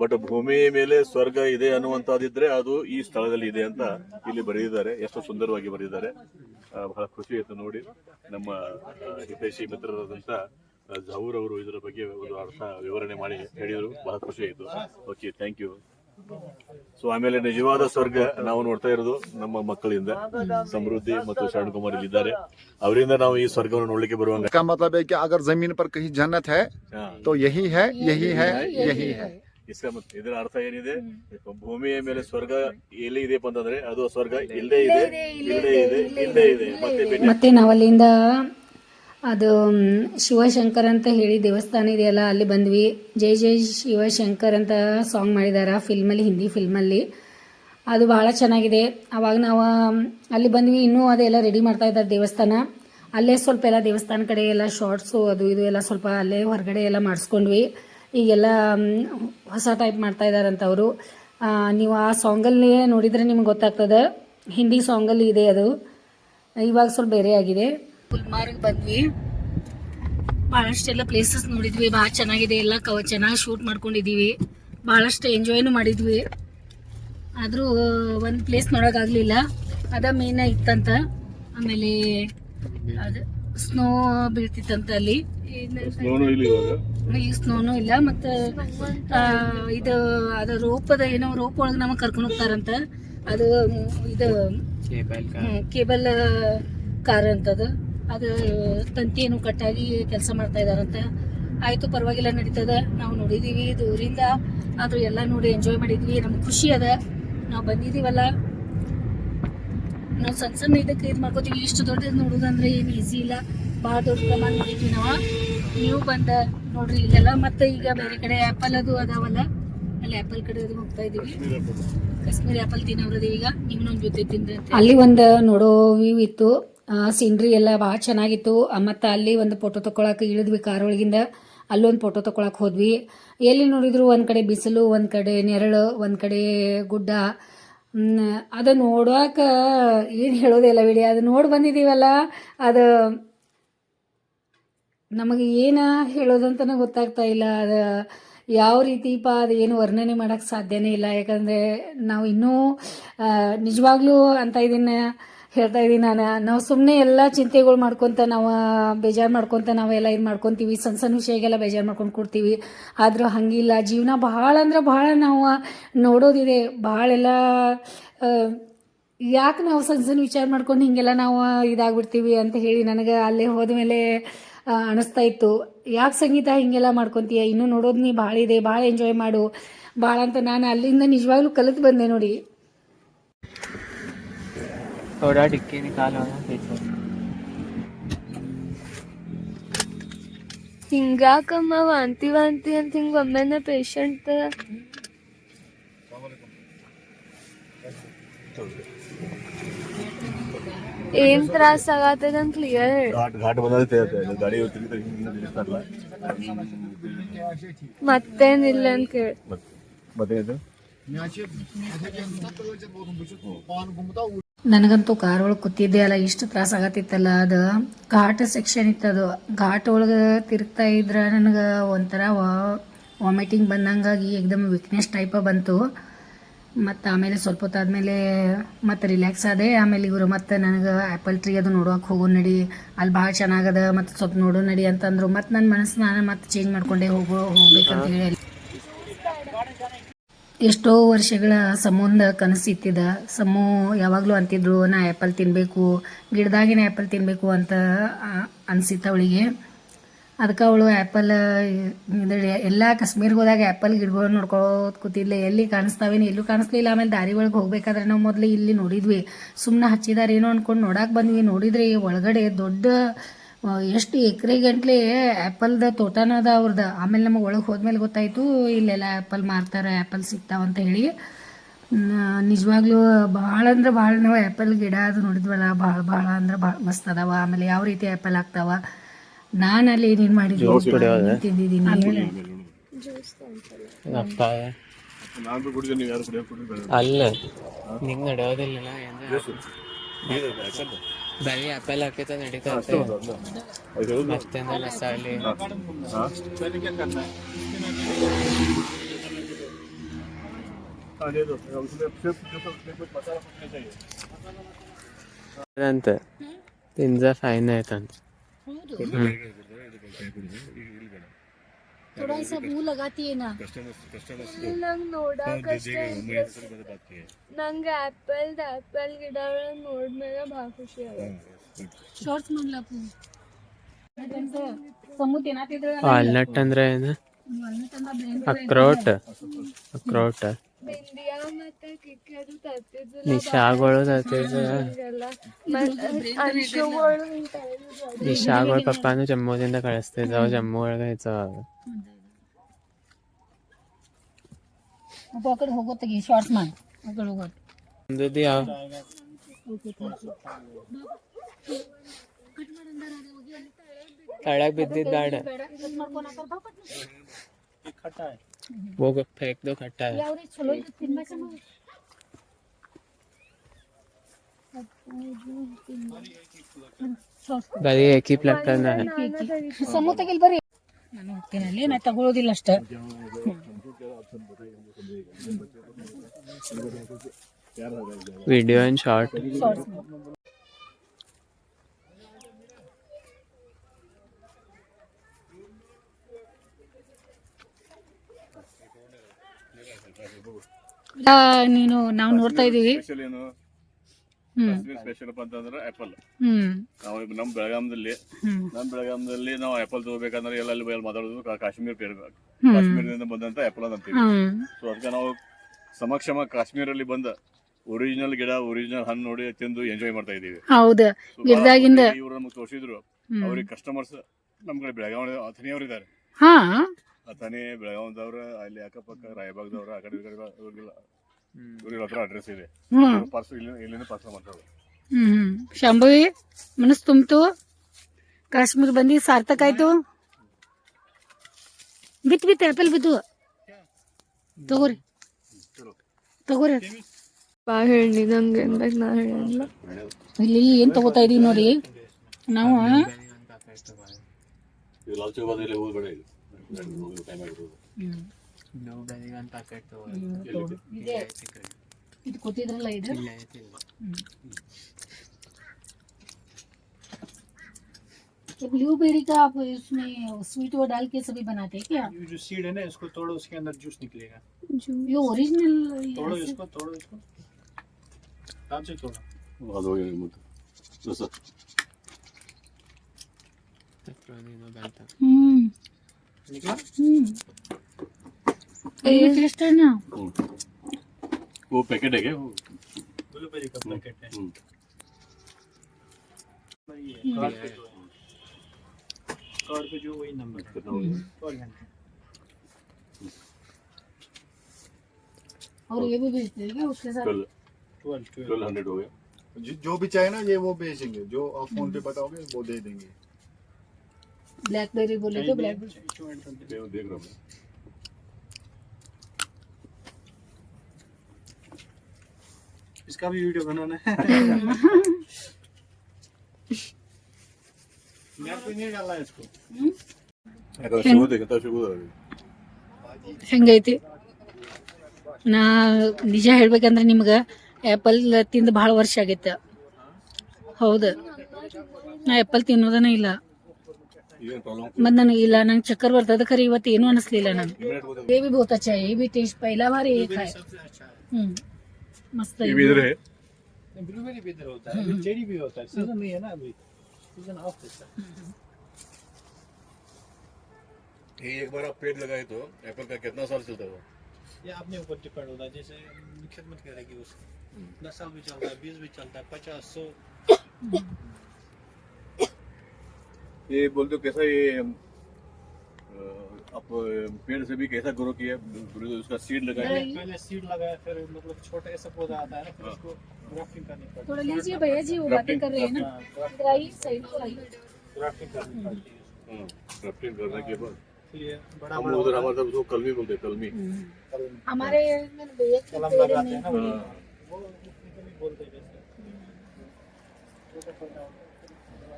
ಬಟ್ ಭೂಮಿ ಮೇಲೆ ಸ್ವರ್ಗ ಇದೆ ಅನ್ನುವಂತದಿದ್ರೆ ಅದು ಈ ಸ್ಥಳದಲ್ಲಿ ಇದೆ ಅಂತ ಇಲ್ಲಿ ಬರೆದಿದ್ದಾರೆ. ಎಷ್ಟು ಸುಂದರವಾಗಿ ಬರೆದಿದ್ದಾರೆ. ಬಹಳ ಖುಷಿ ಆಯ್ತು ನೋಡಿ. ನಮ್ಮ ಹಿತೈಷಿ ಮಿತ್ರರಾದಂತ ಜಹೂರ್ ಅವರು ಇದರ ಬಗ್ಗೆ ಒಂದು ಅರ್ಥ, ವಿವರಣೆ ಮಾಡಿ ಹೇಳಿದರು. ಬಹಳ ಖುಷಿ ಆಯ್ತು. ಓಕೆ ಥ್ಯಾಂಕ್ ಯು ಸೊ ಆಮೇಲೆ ನಿಜವಾದ ಸ್ವರ್ಗ ನಾವು ನೋಡ್ತಾ ಇರೋದು ನಮ್ಮ ಮಕ್ಕಳಿಂದ ಸಮೃದ್ಧಿ ಮತ್ತು ಶರಣ್ ಕುಮಾರ್ ಇಲ್ಲಿ ಇದ್ದಾರೆ ಅವರಿಂದ ನಾವು ಈ ಸ್ವರ್ಗವನ್ನು ನೋಡ್ಲಿಕ್ಕೆ ಬರುವಂಗ इसका मतलब है कि अगर जमीन पर कहीं जन्नत है ಹಾ. तो यही है यही है यही है ಇಸ್ಕ ಮತ್ತೆ ಇದರ ಅರ್ಥ ಏನಿದೆ ಭೂಮಿಯ ಮೇಲೆ ಸ್ವರ್ಗ ಎಲ್ಲಿ ಇದೆಯಪ್ಪ ಅಂತಂದ್ರೆ ಅದು ಸ್ವರ್ಗ ಇಲ್ಲೇ ಇದೆ ಇಲ್ಲೇ ಇದೆ ಇಲ್ಲೇ ಇದೆ ಮತ್ತೆ ಬೆಟ್ಟ ಮತ್ತೆ ನಾವಲ್ಲಿಂದ ಅದು ಶಿವಶಂಕರ್ ಅಂತ ಹೇಳಿ ದೇವಸ್ಥಾನ ಇದೆಯಲ್ಲ, ಅಲ್ಲಿ ಬಂದ್ವಿ. ಜೈ ಜೈ ಶಿವಶಂಕರ್ ಅಂತ ಸಾಂಗ್ ಮಾಡಿದ್ದಾರೆ ಫಿಲ್ಮಲ್ಲಿ ಹಿಂದಿ ಫಿಲ್ಮಲ್ಲಿ ಅದು ಭಾಳ ಚೆನ್ನಾಗಿದೆ. ಅವಾಗ ನಾವು ಅಲ್ಲಿ ಬಂದ್ವಿ. ಇನ್ನೂ ಅದೆಲ್ಲ ರೆಡಿ ಮಾಡ್ತಾ ಇದ್ದಾರೆ ದೇವಸ್ಥಾನ. ಅಲ್ಲೇ ಸ್ವಲ್ಪ ಎಲ್ಲ ದೇವಸ್ಥಾನ ಕಡೆ ಎಲ್ಲ ಶಾರ್ಟ್ಸು ಅದು ಇದು ಎಲ್ಲ ಸ್ವಲ್ಪ ಅಲ್ಲೇ ಹೊರಗಡೆ ಎಲ್ಲ ಮಾಡಿಸ್ಕೊಂಡ್ವಿ. ಈಗೆಲ್ಲ ಹೊಸ ಟೈಪ್ ಮಾಡ್ತಾ ಇದ್ದಾರಂತ ಅವರು. ನೀವು ಆ ಸಾಂಗಲ್ಲಿ ನೋಡಿದರೆ ನಿಮ್ಗೆ ಗೊತ್ತಾಗ್ತದೆ. ಹಿಂದಿ ಸಾಂಗಲ್ಲಿ ಇದೆ ಅದು. ಇವಾಗ ಸ್ವಲ್ಪ ಬೇರೆ ಆಗಿದೆ. ಗುಲ್ಮಾರ್ಗ್ ಬಂದ್ವಿ. ಭಾಳಷ್ಟೆಲ್ಲ ಪ್ಲೇಸಸ್ ನೋಡಿದ್ವಿ. ಭಾಳ ಚೆನ್ನಾಗಿದೆ. ಎಲ್ಲ ಕವ ಚೆನ್ನಾಗಿ ಶೂಟ್ ಮಾಡ್ಕೊಂಡಿದ್ದೀವಿ. ಭಾಳಷ್ಟು ಎಂಜಾಯ್ನು ಮಾಡಿದ್ವಿ. ಆದರೂ ಒಂದು ಪ್ಲೇಸ್ ನೋಡೋಕ್ಕಾಗಲಿಲ್ಲ ಅದ ಮೇನ್ ಇತ್ತಂತ. ಆಮೇಲೆ ಅದು ಸ್ನೋ ಬೀಳ್ತಿತ್ತಂತ ಅಲ್ಲಿ. ಸ್ನೋನು ಇಲ್ಲಿ ಇವಾಗ? ಈಗ ಸ್ನೋನು ಇಲ್ಲ. ಮತ್ತು ಇದು ಅದು ರೋಪದ ಏನೋ ರೋಪ್ ಒಳಗೆ ನಮಗೆ ಕರ್ಕೊಂಡು ಹೋಗ್ತಾರಂತ. ಅದು ಇದು ಕೇಬಲ್ ಕೇಬಲ್ ಕಾರ್ ಅಂತದು. ಅದು ತಂತಿಯನ್ನು ಕಟ್ಟಾಗಿ ಕೆಲಸ ಮಾಡ್ತಾ ಇದಾರಂತೆ ಆಯ್ತು ಪರವಾಗಿಲ್ಲ ನಡೀತದ. ನಾವು ನೋಡಿದೀವಿ ದೂರಿಂದ ಆದರೂ ಎಲ್ಲ ನೋಡಿ ಎಂಜಾಯ್ ಮಾಡಿದ್ವಿ. ನಮ್ಗೆ ಖುಷಿ ಅದ. ನಾವು ಬಂದಿದೀವಲ್ಲ. ನಾವು ಸಣ್ಣ ಸಣ್ಣ ಇದಕ್ಕೆ ಇದು ಮಾಡ್ಕೋತೀವಿ. ಇಷ್ಟು ದೊಡ್ಡದು ನೋಡೋದಂದ್ರೆ ಏನು ಈಸಿ ಇಲ್ಲ. ಭಾಳ ದೊಡ್ಡ ಪ್ರಮಾಣ ನೋಡಿದ್ವಿ ನಾವು. ನೀವು ಬಂದ ನೋಡ್ರಿ ಇಲ್ಲೆಲ್ಲ ಮತ್ತೆ ಈಗ ಬೇರೆ ಕಡೆ ಆ್ಯಪಲ್ ಅದು ಅದಾವಲ್ಲ. ಅಲ್ಲಿ ಆ್ಯಪಲ್ ಕಡೆ ಅದು ಹೋಗ್ತಾ ಇದೀವಿ ಕಾಶ್ಮೀರಿ ಆಪಲ್ ತಿನ್ನೋರದು ಈಗ. ನೀವು ನಮ್ಮ ಜೊತೆ ತಿಂದ್ರೆ ಅಲ್ಲಿ ಒಂದು ನೋಡೋ ವ್ಯೂ ಇತ್ತು. ಸೀನ್ರಿ ಎಲ್ಲ ಭಾಳ ಚೆನ್ನಾಗಿತ್ತು. ಮತ್ತು ಅಲ್ಲಿ ಒಂದು ಫೋಟೋ ತಗೊಳಕ್ಕೆ ಇಳಿದ್ವಿ ಕಾರ್ ಒಳಗಿಂದ. ಅಲ್ಲೊಂದು ಫೋಟೋ ತಗೊಳಕ್ಕೆ ಹೋದ್ವಿ. ಎಲ್ಲಿ ನೋಡಿದ್ರು ಒಂದು ಕಡೆ ಬಿಸಿಲು, ಒಂದು ಕಡೆ ನೆರಳು, ಒಂದು ಕಡೆ ಗುಡ್ಡ. ಅದು ನೋಡೋಕೆ ಏನು ಹೇಳೋದಿಲ್ಲ ಬಿಡಿ. ಅದು ನೋಡಿ ಬಂದಿದ್ದೀವಲ್ಲ ಅದು ನಮಗೆ ಏನು ಹೇಳೋದಂತನೂ ಗೊತ್ತಾಗ್ತಾ ಇಲ್ಲ. ಅದು ಯಾವ ರೀತಿಪ ಅದು ಏನು ವರ್ಣನೆ ಮಾಡೋಕ್ಕೆ ಸಾಧ್ಯನೇ ಇಲ್ಲ. ಯಾಕಂದರೆ ನಾವು ಇನ್ನೂ ನಿಜವಾಗ್ಲೂ ಅಂತ ಇದನ್ನು ಹೇಳ್ತಾ ಇದ್ದೀನಿ ನಾನು. ನಾವು ಸುಮ್ಮನೆ ಎಲ್ಲ ಚಿಂತೆಗಳು ಮಾಡ್ಕೊತ ನಾವು ಬೇಜಾರು ಮಾಡ್ಕೊತ ನಾವೆಲ್ಲ ಇದು ಮಾಡ್ಕೊತೀವಿ. ಸಣ್ಣ ಸಣ್ಣ ವಿಷಯಗೆಲ್ಲ ಬೇಜಾರು ಮಾಡ್ಕೊಂಡು ಕೊಡ್ತೀವಿ. ಆದರೂ ಹಂಗಿಲ್ಲ. ಜೀವನ ಭಾಳ ಅಂದ್ರೆ ಭಾಳ ನಾವು ನೋಡೋದಿದೆ. ಭಾಳೆಲ್ಲ ಯಾಕೆ ನಾವು ಸಣ್ಣ ಸಣ್ಣ ವಿಚಾರ ಮಾಡ್ಕೊಂಡು ಹೀಗೆಲ್ಲ ನಾವು ಇದಾಗ್ಬಿಡ್ತೀವಿ ಅಂತ ಹೇಳಿ ನನಗೆ ಅಲ್ಲೇ ಹೋದ್ಮೇಲೆ ಮೇಲೆ ಅನಿಸ್ತಾ ಇತ್ತು. ಯಾಕೆ ಸಂಗೀತ ಹೀಗೆಲ್ಲ ಮಾಡ್ಕೊತೀಯ? ಇನ್ನೂ ನೋಡೋದು ನೀ ಭಾಳ ಇದೆ. ಭಾಳ ಎಂಜಾಯ್ ಮಾಡು. ಭಾಳ ಅಂತ ನಾನು ಅಲ್ಲಿಂದ ನಿಜವಾಗ್ಲೂ ಕಲಿತು ಬಂದೆ ನೋಡಿ. थोड़ा डिक्की निकालो ना पीछे ಹಿಂಗಾಕಮ್ಮ ವಾಂತಿ ವಾಂತಿ ಅಂತ ಹಿಂಗ ಒಮ್ಮೆನೆ ಪೇಷಂಟ್ ಏನ್ ತ್ರಾಸ ಆಗತ್ತದ ಅಂತ ಕ್ಲಿಯರ್ ಹೇಳಿ ಘಾಟ್ ಘಾಟ್ ಬಂದ್ರೆ ತೇರುತ್ತೆ ಗಾಡಿ ತಿರುಗಿ ನಿಲ್ಲಿಸ್ತಾರಲ್ಲ ಮತ್ತೇನಿಲ್ಲ ಅಂತ ಕೇಳಿ ಮತ್ತೆ ಮತ್ತೆ ಇದು ನನಗಂತೂ ಕಾರ್ ಒಳಗೆ ಕೂತಿದ್ದೆ ಅಲ್ಲ, ಇಷ್ಟು ತ್ರಾಸ ಆಗತ್ತಿತ್ತಲ್ಲ, ಅದು ಘಾಟ್ ಸೆಕ್ಷನ್ ಇತ್ತು ಅದು. ಘಾಟ್ ಒಳಗೆ ತಿರುಗ್ತಾ ಇದ್ರೆ ನನಗೆ ಒಂಥರ ವಾಮಿಟಿಂಗ್ ಬಂದಂಗಾಗಿ ಏಕ್ದಮ್ ವೀಕ್ನೆಸ್ ಟೈಪ ಬಂತು. ಮತ್ತು ಆಮೇಲೆ ಸ್ವಲ್ಪ ಹೊತ್ತಾದ್ಮೇಲೆ ಮತ್ತು ರಿಲ್ಯಾಕ್ಸ್ ಆದೆ. ಆಮೇಲೆ ಇವರು ಮತ್ತು ನನಗೆ ಆ್ಯಪಲ್ ಟ್ರೀ ಅದು ನೋಡೋಕೆ ಹೋಗೋ ನಡಿ ಅಲ್ಲಿ ಭಾಳ ಚೆನ್ನಾಗದ, ಮತ್ತು ಸ್ವಲ್ಪ ನೋಡೋ ನಡಿ ಅಂತಂದ್ರು. ಮತ್ತು ನನ್ನ ಮನಸ್ಸು ನಾನು ಮತ್ತೆ ಚೇಂಜ್ ಮಾಡ್ಕೊಂಡೆ ಹೋಗೋ, ಹೋಗ್ಬೇಕಂತ ಹೇಳಿ ಎಷ್ಟೋ ವರ್ಷಗಳ ಸಂಬಂಧ ಕನಸಿತ್ತಿದ ಸಮು ಯಾವಾಗಲೂ ಅಂತಿದ್ರು ನಾ ಆ್ಯಪಲ್ ತಿನ್ನಬೇಕು ಗಿಡದಾಗಿನ ಆ್ಯಪಲ್ ತಿನ್ನಬೇಕು ಅಂತ ಅನಿಸಿತ್ತು ಅವಳಿಗೆ. ಅದಕ್ಕೆ ಅವಳು ಆ್ಯಪಲ್ ಎಲ್ಲ ಕಾಶ್ಮೀರ್ಗೆ ಹೋದಾಗ ಆ್ಯಪಲ್ ಗಿಡಗಳು ನೋಡ್ಕೊಳೋದು ಕೂತಿದ್ಲೆ. ಎಲ್ಲಿ ಕಾಣಿಸ್ತಾವೇನು, ಎಲ್ಲೂ ಕಾಣಿಸ್ಲಿಲ್ಲ. ಆಮೇಲೆ ದಾರಿ ಒಳಗೆ ಹೋಗ್ಬೇಕಾದ್ರೆ ನಾವು ಮೊದಲು ಇಲ್ಲಿ ನೋಡಿದ್ವಿ. ಸುಮ್ಮನೆ ಹಚ್ಚಿದಾರೇನೋ ಅಂದ್ಕೊಂಡು ನೋಡಕ್ಕೆ ಬಂದ್ವಿ. ನೋಡಿದ್ರೆ ಒಳಗಡೆ ದೊಡ್ಡ ಎಷ್ಟು ಎಕರೆ ಗಂಟ್ಲೆ ಆ್ಯಪಲ್ದ ತೋಟನ ಅದ ಅವ್ರದ್ದು ಆಮೇಲೆ ನಮಗೆ ಒಳಗೆ ಹೋದ್ಮೇಲೆ ಗೊತ್ತಾಯಿತು ಇಲ್ಲೆಲ್ಲ ಆ್ಯಪಲ್ ಮಾರ್ತಾರೆ ಆ್ಯಪಲ್ ಸಿಗ್ತಾವಂತ ಹೇಳಿ. ನಿಜವಾಗ್ಲೂ ಭಾಳ ಅಂದ್ರೆ ಭಾಳ ನಾವು ಆ್ಯಪಲ್ ಗಿಡ ಅದು ನೋಡಿದ್ವಲ್ಲ ಭಾಳ ಭಾಳ ಅಂದ್ರೆ ಭಾಳ ಮಸ್ತ್ ಅದಾವ. ಆಮೇಲೆ ಯಾವ ರೀತಿ ಆ್ಯಪಲ್ ಆಗ್ತಾವ ನಾನು ಅಲ್ಲಿ ಏನೇನು ಮಾಡಿದ್ದೀನಿ ತಿಂದಿದ್ದೀನಿ ಅಲ್ಲ. ನಿಂಗೆ ನಡೆಯೋದಿಲ್ಲ ಬರೀ ಆಪಲ್ ಹಾಕಿತ ನಡೀತಾ ಮತ್ತೆ ಮಸಾಲೆ ಅಂತ ತಿಂದ ಫೈನ್ ಆಯ್ತಂತ थोड़ा सा मुंह लगाती है ना ನಂಗ್ ನೋಡಾಕ ನಂಗೆ ಆಪಲ್ ಆಪಲ್ ಗಿಡಗಳನ್ನ ನೋಡ್ಮೇಲೆ ಭಾಳ ಖುಷಿ ಆಗುತ್ತೆ ಶಾರ್ಟ್ಸ್ ಮಾಡ್ಲಪ್ಪು ಸಮೂತ್ ಏನಾತಿದ್ರ ವಾಲ್ನಟ್ ಅಂದ್ರೆ ಏನು ಅಕ್ರೋಟ್ ಅಕ್ರೋಟ್. ಬಿಂದಿಯಾ ಮತ್ತೆ ಕಿಕ್ಕಿ ಅದು ತರ್ತಿದ್ದಿಲ್ಲ ನಿಶಾಗಳು ತರ್ತಿದ್ರು ಹಂಗೆಲ್ಲ ಅಂಶುಗಳು ಹಿಂಗ್ ತರ್ತಿದ್ರು. ನಿಶಾಗಳು ಪಪ್ಪಾನು ಜಮ್ಮುದಿಂದ ಕಳಿಸ್ತಿದ್ದಾವ ಜಮ್ಮು ಒಳಗೆ ಇದ್ದಾವ ಒಬ್ಬ ಆ ಕಡೆ ಹೋಗೋತ್ತಿಗೆ ಶಾರ್ಟ್ಸ್ ಮಾಡಿ. ಆ ಕಡೆ ಹೋಗೋದು ಒಂದದ್ದು ಯಾವ ತಳಗ್ ಬಿದ್ದಿದ್ ಬೇಡ ಹೋಗ ಫೇಕ್ದು ಕಟ್ಟ ಯಾವ್ರಿ ಚಲೋ ಇದ್ದು ತಿನ್ಬೇಕಮ್ಮ ಬರೀ ಏಕಿ ಪ್ಲಟ್ಟನ್ನ ಸಮೂತಗಿಲ್ ಬರ್ರಿ ನಾನು ಹೋಗ್ತೀನಿ ಅಲ್ಲಿ ನಾ ತಗೊಳ್ಳೋದಿಲ್ಲ ಅಷ್ಟ ವಿಡಿಯೋ ಅಂಡ್ ಶಾರ್ಟ್ ನೀನು ನಾವು ನೋಡ್ತಾ ಇದೀವಿ. ಸ್ಪೆಷಲ್ ಏನು? ಹ್ಮ್. ಸ್ಪೆಷಲ್ ಅಪ್ಪ ಅಂತಂದ್ರೆ ಆಪಲ್ ಹ್ಮ್. ನಾವು ನಮ್ಮ ಬೆಳಗಾಮದಲ್ಲಿ ಹ್ಮ್. ನಮ್ಮ ಬೆಳಗಾಮದಲ್ಲಿ ನಾವು ಆಪಲ್ ತಗೋಬೇಕಂದ್ರೆ ಎಲ್ಲ ಅಲ್ಲಿ ಕಾಶ್ಮೀರ ಮಾತಾಡೋದು ಕಾ- ಕಾಶ್ಮೀರ್ ಪೇರ್. ಕಾಶ್ಮೀರದಿಂದ ಬಂದಂತ ಆಪಲ್ ಅಂತ ಅಂತೀವಿ. ಹ್ಮ್. ಸೊ ಅದಕ್ಕೆ ನಾವು ಸಮಕ್ಷಮ ಕಾಶ್ಮೀರಲ್ಲಿ ಬಂದ ಒರಿಜಿನಲ್ ಗಿಡ ಒರಿಜಿನಲ್ ಹಣ್ಣು ನೋಡಿ ತಿಂದು ಎಂಜಾಯ್ ಮಾಡ್ತಾ ಇದೀವಿ ಹೌದು. ಗಿಡದಾಗಿಂದ ಇವರು ನಮ್ಗೆ ತೋರಿಸಿದ್ರು. ಅವ್ರಿಗೆ ಕಸ್ಟಮರ್ಸ್ ನಮ್ ಕಡೆ ಬೆಳಗಾವಿ ಅಥಣಿಯವ್ರು ಇದ್ದಾರೆ ಹಾ. ಅಥಣಿ ಬೆಳಗಾವದವ್ರ ಅಲ್ಲಿ ಅಕ್ಕಪಕ್ಕ ರಾಯಬಾಗ್ದವ್ರ ಆ ಕಡೆ ಈ ಕಡೆ ಇವ್ರಿಗೆಲ್ಲ ಇವ್ರ ಹತ್ರ ಅಡ್ರೆಸ್ ಇದೆ. ಪಾರ್ಸಲ್ ಇಲ್ಲಿ ಇಲ್ಲಿಂದ ಪಾರ್ಸಲ್ ಮಾಡ್ತಾರೆ. ಹ್ಮ್ ಶಂಭವಿ ಮನಸ್ಸು ತುಂಬಿತು. ಕಾಶ್ಮೀರ ಬಂದಿ ಸಾರ್ಥಕ ಆಯ್ತು. ಬಿತ್ ಬಿತ್ ಆಪಲ್ ಬಿದ್ದು. ತಗೋರಿ. ತಗೋರಿ. ಬಾ ಹೇಳಿ ನಂಗೆ ಏನ್ ಬೇಕು ನಾ ಹೇಳಿಲ್ಲ. ಇಲ್ಲಿ ಏನ್ ತಗೋತಾ ಇದೀವಿ ನೋಡಿ. ನಾವು ಇದು ಲಾಲ್ ಚೌಕದಲ್ಲಿ ಹೋಗ್ಬೇಡ ಇದು ಟೈಮ್ ಆಗಿರೋದು ಬ್ಲೂ ಬೆರಿ ಒಂದು ಪ್ಯಾಕೆಟ್ ಇದು ಕೊಟ್ಟಿದ್ರಲ್ಲ ಇದು ब्लूबेरी का आप इसमें स्वीट वो डाल के सभी बनाते हैं क्या ये जो सीड है ना इसको तोड़ो उसके अंदर जूस निकलेगा ये ओरिजिनल तोड़ो इसको तोड़ो इसको ध्यान से तोड़ो ಅದು ಹೋಗಿ ಮತ್ತೆ ದೋಸ್ತ ಬಂತ है हम्म। ना। वो पैकेट है क्या वो? का हम्म। पैकेट है। हम्म। कार्ड पे जो वही नंबर और ये भी भेज देगा उसके साथ। ट्वेल्व ट्वेल्व हंड्रेड हो गया। जो भी चाहे ना ये वो भेजेंगे जो आप फ़ोन पे बताओगे वो दे देंगे। ब्लैकबेरी बोले तो ब्लैकबेरी मैं देख रहा हूँ मैं। इसका भी वीडियो बनाना है *laughs* नेट पे नहीं डालना है इसको ಯಾಕಂದ್ರೆ ಸಿಗೋದಕ್ಕಿಂತ ಸಿಗೋದು ಹೆಂಗೈತಿ ನಾ ನಿಜ ಹೇಳ್ಬೇಕಂದ್ರೆ ನಿಮ್ಗೆ ಆ್ಯಪಲ್ ತಿಂದು ಭಾಳ ವರ್ಷ ಆಗೈತೆ ಹೌದು ನಾ ಆ್ಯಪಲ್ ತಿನ್ನೋದನೇ ಇಲ್ಲ ಏನು ಪ್ರಾಬ್ಲಮ್ ಮತ್ತು ನನಗೆ ಇಲ್ಲ ನಂಗೆ ಚಕ್ಕರ್ ಬರ್ತದೆ ಖರೆ ಇವತ್ತು ಏನೂ ಅನಿಸ್ಲಿಲ್ಲ ನಂಗೆ ಇಮಿಡಿಯೇಟ್ ಹೋದಾಗ ये भी बहुत अच्छा है ये भी टेस्ट पहला बार ये खाए सबसे अच्छा है हम्म मस्त है ये भी इधर है ब्लूबेरी भी इधर होता है चेरी भी होता है सीजन नहीं है ना अभी सीजन ऑफ है सर ये एक बार आप पेड़ लगाए तो एप्पल का कितना साल चलता है ये अपने ऊपर डिपेंड होता है जैसे खिदमत करेगी उसकी दस साल भी चलता है बीस भी चलता है पचास सौ ये बोलते हो कैसा ये आप पेड़ से भी कैसा ग्रो किया? बोले तो उसका सीड लगाए पहले सीड लगाया फिर मतलब छोटा ऐसा पौधा आता है ना फिर उसको ग्राफ्टिंग करनी पड़ती थोड़ा लीजिए भैया जी वो बातें कर रहे हैं ना। है इधर आइए साइड पर आइए। ग्राफ्टिंग करनी पड़ती है। क्राफ्टिंग करने के बाद। बड़ा हम उधर हमारे उसको कलमी बोलते हैं कलमी। हमारे में भैया कलम लगाते हैं ना। वो वो उसको भी बोलते हैं।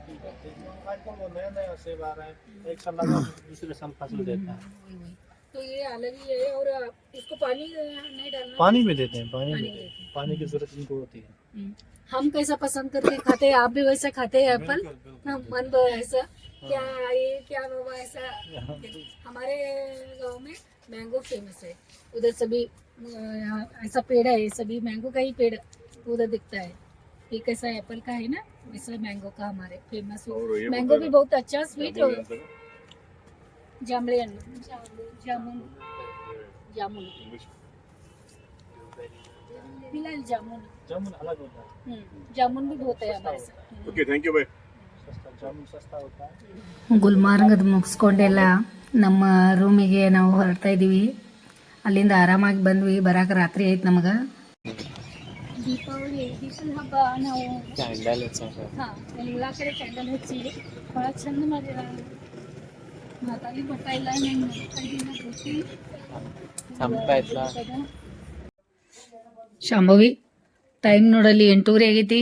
आजकल वो नया नया सेब आ रहा है एक साल दूसरे साल फ़सल देता है वही, वही। तो ये अलग ही है और इसको पानी नहीं डालना पानी भी देते हैं पानी भी पानी देते हैं पानी की ज़रूरत इनको होती है। हम्म। हम कैसा पसंद करते हैं खाते हैं आप भी वैसा खाते हैं एप्पल? हाँ, मन बा ऐसा। क्या ये क्या बाबा ऐसा? हमारे गाँव में मैंगो फ़ेमस है। उधर सभी ऐसा पेड़ है सभी मैंगो का ही पेड़ उधर दिखता है। ये कैसा एप्पल का है ना? इसलिए मैंगो का हमारे फ़ेमस मैंगो भी बहुत अच्छा स्वीट हो? जामले जामुन जामुन। फ़िलहाल जामुन। जामुन अलग होता है। हम्म, जामुन भी बहुत है हमारे ओके थैंक यू भाई ಗುಲ್ಮಾರ್ಗದ ಮುಗಿಸ್ಕೊಂಡೆಲ್ಲ नम रूम ना हरता अली आराम बंदी ಬಂದ್ವಿ. रात्रि ರಾತ್ರಿ ಆಯ್ತು ದೀಪಾವಳಿ ದೀಪದ ಹಬ್ಬ ನಾವು ಕ್ಯಾಂಡಲ್ ಹಾಂ ಎಲ್ಲ ಕಡೆ ಕ್ಯಾಂಡಲ್ ಹಚ್ಚಿ ಭಾಳ ಚಂದ ಮಾಡಿರ ಮಾತಾಡಿ ಬರ್ತಾ ಇಲ್ಲ ನಂಗೆ ನೋಡ್ತಾ ಇದ್ದೀನಿ ಗೊತ್ತಿ ಸಂಪಾಯ್ತಲ್ಲ ಶಾಂಭವಿ ಟೈಮ್ ನೋಡಲ್ಲಿ ಎಂಟೂವರೆ ಆಗೈತಿ.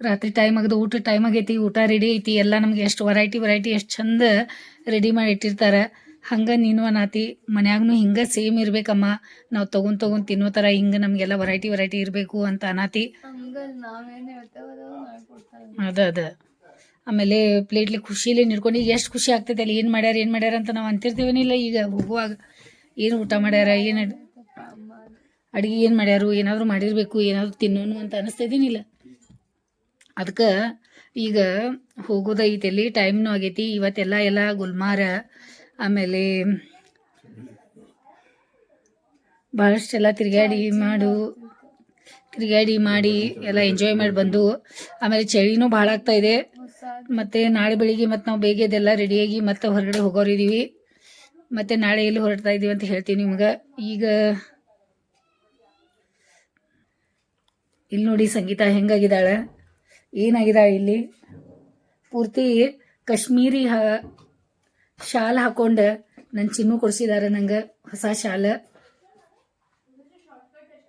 ರಾತ್ರಿ ಟೈಮ್ ಆಗದ ಊಟ ಟೈಮ್ ಆಗೈತಿ. ಊಟ ರೆಡಿ ಐತಿ. ಎಲ್ಲ ನಮ್ಗೆ ಎಷ್ಟು ವೆರೈಟಿ ವೆರೈಟಿ ಎಷ್ಟು ಚಂದ ರೆಡಿ ಮಾಡಿ ಇಟ್ಟಿರ್ತಾರೆ. ಹಂಗೆ ನೀನು ಅನಾತಿ ಮನ್ಯಾಗನು ಹಿಂಗೆ ಸೇಮ್ ಇರ್ಬೇಕಮ್ಮ. ನಾವು ತೊಗೊಂಡ್ ತೊಗೊಂಡ್ ತಿನ್ನೋ ಥರ ಹಿಂಗೆ ನಮಗೆಲ್ಲ ವೆರೈಟಿ ವೆರೈಟಿ ಇರಬೇಕು ಅಂತ ಅನಾತಿ. ಅದು ಅದ ಆಮೇಲೆ ಪ್ಲೇಟ್ಲಿ ಖುಷಿಲಿ ನಿಡ್ಕೊಂಡು ಈಗ ಎಷ್ಟು ಖುಷಿ ಆಗ್ತೈತೆ ಅಲ್ಲಿ? ಏನು ಮಾಡ್ಯಾರ ಏನು ಮಾಡ್ಯಾರ ಅಂತ ನಾವು ಅಂತಿರ್ತೀವೇನಿಲ್ಲ ಈಗ ಹೋಗುವಾಗ ಏನು ಊಟ ಮಾಡ್ಯಾರ ಏನು ಅಡುಗೆ ಏನು ಮಾಡ್ಯಾರು ಏನಾದರೂ ಮಾಡಿರಬೇಕು ಏನಾದರೂ ತಿನ್ನೋನು ಅಂತ ಅನಿಸ್ತಿದ್ದೀನಿಲ್ಲ ಅದಕ್ಕೆ ಈಗ ಹೋಗೋದೈತೆ ಟೈಮ್ನು ಆಗೈತಿ. ಇವತ್ತೆಲ್ಲ ಎಲ್ಲ ಗುಲ್ಮಾರ ಆಮೇಲೆ ಭಾಳಷ್ಟೆಲ್ಲ ತಿರುಗಾಡಿ ಮಾಡು ತಿರುಗಾಡಿ ಮಾಡಿ ಎಲ್ಲ ಎಂಜಾಯ್ ಮಾಡಿ ಬಂದು, ಆಮೇಲೆ ಚಳಿನೂ ಭಾಳ ಆಗ್ತಾ ಇದೆ. ಮತ್ತು ನಾಳೆ ಬೆಳಿಗ್ಗೆ ಮತ್ತು ನಾವು ಬೇಗ ಇದೆಲ್ಲ ರೆಡಿಯಾಗಿ ಮತ್ತೆ ಹೊರಗಡೆ ಹೋಗೋರಿದ್ದೀವಿ ಮತ್ತು ನಾಳೆ ಎಲ್ಲಿ ಹೊರಡ್ತಾ ಇದ್ದೀವಿ ಅಂತ ಹೇಳ್ತೀನಿ ನಿಮ್ಗೆ. ಈಗ ಇಲ್ಲಿ ನೋಡಿ ಸಂಗೀತ ಹೆಂಗಾಗಿದ್ದಾಳೆ? ಏನಾಗಿದ್ದಾಳೆ ಇಲ್ಲಿ? ಪೂರ್ತಿ ಕಾಶ್ಮೀರಿ ಶಾಲ್ ಹಾಕೊಂಡು. ನನ್ನ ಚಿನ್ನು ಕೊಡಿಸಿದಾರೆ ನಂಗೆ ಹೊಸ ಶಾಲ.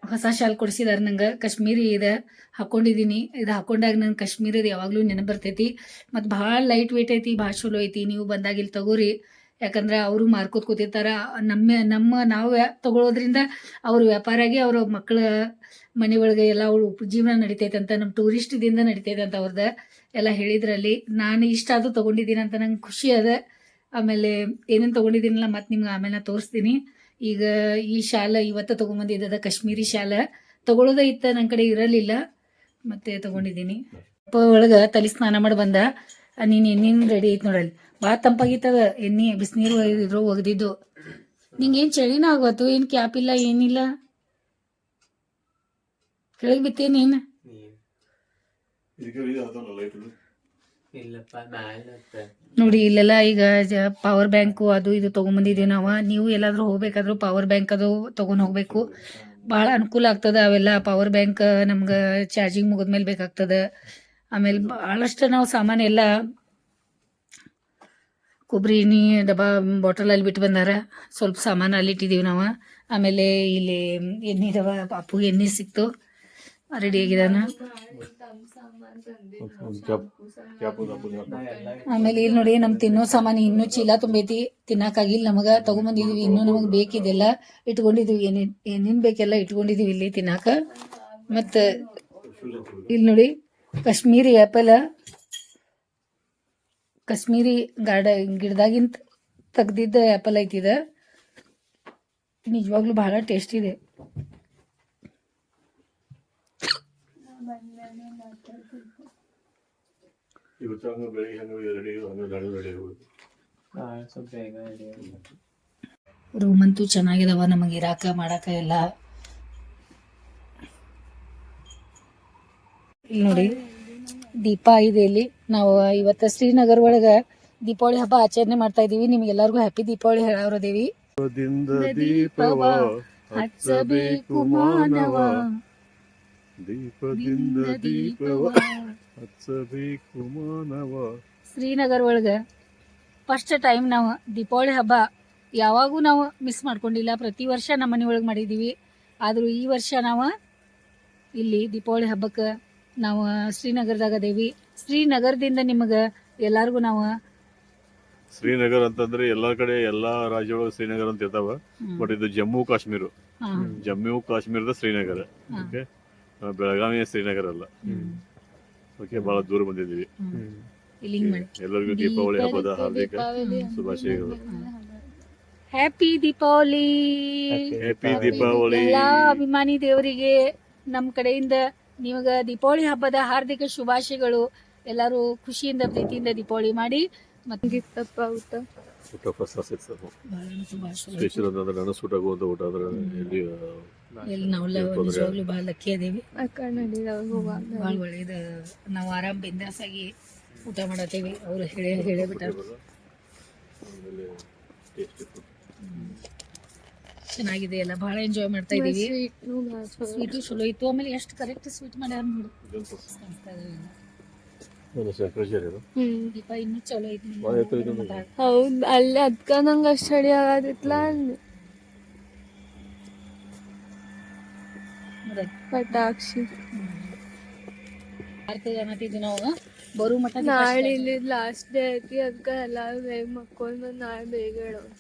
ಹೊಸ ಶಾಲ್ ಕೊಡಿಸಿದಾರೆ ನಂಗೆ. ಕಾಶ್ಮೀರಿ ಇದೆ. ಹಾಕೊಂಡಿದ್ದೀನಿ ಇದು ಹಾಕೊಂಡಾಗ ನನ್ನ ಕಾಶ್ಮೀರದ ಯಾವಾಗಲೂ ನೆನಪು ಬರ್ತೈತಿ. ಮತ್ತು ಭಾಳ ಲೈಟ್ ವೇಟ್ ಐತಿ, ಭಾಳ ಚಲೋ ಐತಿ. ನೀವು ಬಂದಾಗ ಇಲ್ಲಿ ತಗೋರಿ. ಯಾಕಂದ್ರೆ ಅವರು ಮಾರ್ಕೋತ್ ಕೂತಿರ್ತಾರ. ನಮ್ಮ ನಮ್ಮ ನಾವು ವ್ಯಾ- ತಗೊಳ್ಳೋದ್ರಿಂದ ವ್ಯಾಪಾರ ಆಗಿ ಅವ್ರ ಮಕ್ಕಳ ಮನೆ ಒಳಗೆ ಎಲ್ಲ ಅವ್ರ ಉಪಜೀವನ ನಡಿತೈತೆ ಅಂತ ನಮ್ಮ ಟೂರಿಸ್ಟ್ದಿಂದ ನಡಿತೈತೆ ಅಂತ ಅವ್ರದ್ದು ಎಲ್ಲ ಹೇಳಿದ್ರಲ್ಲಿ. ನಾನು ಇಷ್ಟ ಅದು ತೊಗೊಂಡಿದ್ದೀನಿ ಅಂತ ನಂಗೆ ಖುಷಿ ಅದ. ಆಮೇಲೆ ಏನೇನು ತೊಗೊಂಡಿದ್ದೀನಲ್ಲ ಮತ್ತೆ ನಿಮ್ಗೆ ಆಮೇಲೆ ತೋರಿಸ್ತೀನಿ. ಈಗ ಈ ಶಾಲ ಇವತ್ತು ತೊಗೊಂಬಂದಿದ್ದದ ಕಾಶ್ಮೀರಿ ಶಾಲ. ತೊಗೊಳೋದೇ ಇತ್ತ ನನ್ನ ಕಡೆ ಇರಲಿಲ್ಲ. ಮತ್ತೆ ತೊಗೊಂಡಿದ್ದೀನಿ. ಒಳಗೆ ತಲೆ ಸ್ನಾನ ಮಾಡಿ ಬಂದ. ನೀನು ಎಣ್ಣೆನ ರೆಡಿ ಐತ್ ನೋಡಲ್ಲಿ ಭಾಳ ತಂಪಾಗಿತ್ತದ. ಎಣ್ಣೆ, ಬಿಸಿನೀರು ಇದ್ರು ನಿಂಗೆ ನಿಂಗೇನ್ ಚಳಿನ ಆಗೋತು ಏನ್ ಕ್ಯಾಪ್ ಇಲ್ಲ, ಏನಿಲ್ಲ? ಕೆಳಗೆ ಬಿತ್ತೇನ್ ನೋಡಿ, ಇಲ್ಲೆಲ್ಲ ಈಗ ಪವರ್ ಬ್ಯಾಂಕು ಅದು ಇದು ತಗೊಂಡ್ಬಂದಿದ್ದೀವಿ ನಾವು. ನೀವು ಎಲ್ಲಾದ್ರೂ ಹೋಗ್ಬೇಕಾದ್ರೂ ಪವರ್ ಬ್ಯಾಂಕ್ ಅದು ತಗೊಂಡ್ ಹೋಗ್ಬೇಕು. ಭಾಳ ಅನುಕೂಲ ಆಗ್ತದೆ ಅವೆಲ್ಲ. ಪವರ್ ಬ್ಯಾಂಕ್ ನಮ್ಗೆ ಚಾರ್ಜಿಂಗ್ ಮುಗಿದ್ಮೇಲೆ ಬೇಕಾಗ್ತದೆ. ಆಮೇಲೆ ಭಾಳಷ್ಟು ನಾವು ಸಾಮಾನು ಎಲ್ಲ ಕೊಬ್ಬರಿ ಎಣ್ಣೆ ಬಾಟಲ್ ಬಾಟಲಲ್ಲಿ ಬಿಟ್ಟು ಬಂದಾರ. ಸ್ವಲ್ಪ ಸಾಮಾನು ಅಲ್ಲಿ ಇಟ್ಟಿದ್ದೀವಿ ನಾವು. ಆಮೇಲೆ ಇಲ್ಲಿ ಎಣ್ಣೆ ಡಬ್ಬ ಪಾಪು ಎಣ್ಣೆ ಸಿಕ್ತು. ರೆಡಿ ಆಗಿದಾನ. ಆಮೇಲೆ ಇಲ್ಲಿ ನೋಡಿ ನಮ್ ತಿನ್ನೋ ಸಾಮಾನು ಇನ್ನೂ ಚೀಲ ತುಂಬೈತಿ ತಿನ್ನಕ್ಕಾಗಿಲ್ಲ ನಮಗ. ತಗೊಂಬಂದಿದೀವಿ, ಇನ್ನೂ ನಮಗ್ ಬೇಕಿದೆಲ್ಲ ಇಟ್ಕೊಂಡಿದೀವಿ. ಏನೇನ್ ಏನೇನ್ ಬೇಕೆಲ್ಲ ಇಟ್ಕೊಂಡಿದೀವಿ ಇಲ್ಲಿ ತಿನ್ನಾಕ. ಮತ್ತ ಇಲ್ಲಿ ನೋಡಿ ಕಾಶ್ಮೀರಿ ಆಪಲ್. ಕಾಶ್ಮೀರಿ ಗಾರ್ಡ ಗಿಡದಾಗಿಂದ ತೆಗ್ದಿದ್ದ ಆ್ಯಪಲ್ ಐತಿ ಇದ. ನಿಜವಾಗ್ಲೂ ಬಹಳ ಟೇಸ್ಟ್ ಇದೆ. ಇವತ್ತು ಹಂಗೆ ಬೆಳಿಗ್ಗೆ ಹಂಗೆ ರೆಡಿ ಹಂಗೆ ಸ್ವಲ್ಪ ಬೇಗ ready ರೂಮ್ ಅಂತೂ ಚೆನ್ನಾಗಿದಾವ ನಮಗೆ ಇರಾಕ ಮಾಡಾಕ ಎಲ್ಲ. ಇಲ್ಲಿ ನೋಡಿ ದೀಪ ಇದೆ ಇಲ್ಲಿ. ನಾವು ಇವತ್ತ ಶ್ರೀನಗರ್ ಒಳಗ ದೀಪಾವಳಿ ಹಬ್ಬ ಆಚರಣೆ ಮಾಡ್ತಾ ಇದೀವಿ ನಿಮ್ಗೆಲ್ಲರಿಗೂ ಹ್ಯಾಪಿ ದೀಪಾವಳಿ ಹೇಳೋರು ದೇವಿ ದೀಪವ ಹಚ್ಚಬೇಕು ಮಾನವ. ದೀಪದಿಂದ ದೀಪವ ಹಚ್ಚಬೇಕು ಮಾನವ ಶ್ರೀನಗರ್ ಒಳಗ ಫಸ್ಟ್ ಟೈಮ್ ನಾವು ದೀಪಾವಳಿ ಹಬ್ಬ ಯಾವಾಗೂ ನಾವು ಮಿಸ್ ಮಾಡ್ಕೊಂಡಿಲ್ಲ. ಪ್ರತಿ ವರ್ಷ ನಮ್ಮ ಮನೆ ಒಳಗೆ ಮಾಡಿದ್ದೀವಿ ಆದರೂ ಈ ವರ್ಷ ನಾವು ಇಲ್ಲಿ ದೀಪಾವಳಿ ಹಬ್ಬಕ್ಕೆ ನಾವು ಶ್ರೀನಗರದಾಗ ಅದೇವಿ. ಶ್ರೀನಗರದಿಂದ ನಿಮಗೆ ಎಲ್ಲರಿಗೂ ನಾವು ಶ್ರೀನಗರ್ ಅಂತಂದ್ರೆ ಎಲ್ಲಾ ಕಡೆ ಎಲ್ಲಾ ರಾಜ್ಯಗಳು ಶ್ರೀನಗರ್ ಅಂತ ಇರ್ತಾವ. ಬಟ್ ಇದು ಜಮ್ಮು ಕಾಶ್ಮೀರ. ಜಮ್ಮು ಕಾಶ್ಮೀರದ ಶ್ರೀನಗರ. ಬೆಳಗಾವಿಯ ಶ್ರೀನಗರ್ ಬೆಳಗಾವಿ ಶ್ರೀನಗರ ಅಲ್ಲ. ಓಕೆ ಬಹಳ ದೂರ ಬಂದಿದ್ದೀವಿ. ಎಲ್ಲರಿಗೂ ದೀಪಾವಳಿ ಹಬ್ಬದ ಹಾರ್ದಿಕ ಶುಭಾಶಯಗಳು. ಹ್ಯಾಪಿ ದೀಪಾವಳಿ ಹ್ಯಾಪಿ ದೀಪಾವಳಿ ಎಲ್ಲಾ ಅಭಿಮಾನಿ ದೇವರಿಗೆ ನಮ್ಮ ಕಡೆಯಿಂದ ನಿಮಗ ದೀಪಾವಳಿ ಹಬ್ಬದ ಹಾರ್ದಿಕ ಶುಭಾಶಯಗಳು. ಎಲ್ಲರೂ ಖುಷಿಯಿಂದ ಪ್ರೀತಿಯಿಂದ ದೀಪಾವಳಿ ಮಾಡಿ. ಮತ್ತೆ ಊಟ ಊಟ ಫಸ್ಟ್ ಕ್ಲಾಸ್ ಇತ್ತು ಸ್ಪೆಷಲ್ ಅಂತಂದ್ರೆ ನನಗೆ ಸೂಟ್ ಆಗುವಂತ ಊಟ ಅಂದ್ರೆ ಎಲ್ಲಿ ಎಲ್ಲಿ ನಾವೆಲ್ಲ ನಿಜವಾಗ್ಲೂ ಭಾಳ ಲಕ್ಕಿ ಅದೇವಿ. ಭಾಳ ಒಳ್ಳೇದು. ನಾವು ಆರಾಮ್ ಬಿಂದಾಸಾಗಿ ಊಟ ಮಾಡತ್ತೇವಿ. ಅವ್ರು ಹೇಳಿ ಹೇಳೇ ಬಿಟ್ಟಾರ ಚೆನ್ನಾಗಿದೆ ಎಲ್ಲ. ಭಾಳ ಎಂಜಾಯ್ ಮಾಡ್ತಾ ಇದೀವಿ. ಸ್ವೀಟ್ ಚಲೋ ಇತ್ತು. ಆಮೇಲೆ ಎಷ್ಟು ಕರೆಕ್ಟ್ ಸ್ವೀಟ್ ಮಾಡ್ಯಾರ ನೋಡಿ. ದೀಪ ಇನ್ನೂ ಚಲೋ ಐತಿ ಹೌದು. ಅಲ್ಲಿ ಅದ್ಕ ನಂಗೆ ಅಷ್ಟು ಚಳಿ ಆಗದಿತ್ಲ ಪಟಾಕ್ಷಿ. ಅನ್ನತ್ತಿದ್ವಿ ನಾವು ಬರೋ ಮಟ್ಟ ನಾಳೆ ಇಲ್ಲಿ ಲಾಸ್ಟ್ ಡೇ ಐತಿ ಅದಕ್ಕ ಎಲ್ಲಾರು ಬೇಗ ಮಕ್ಕೊಂಡು ನಾಳೆ ಬೇಗ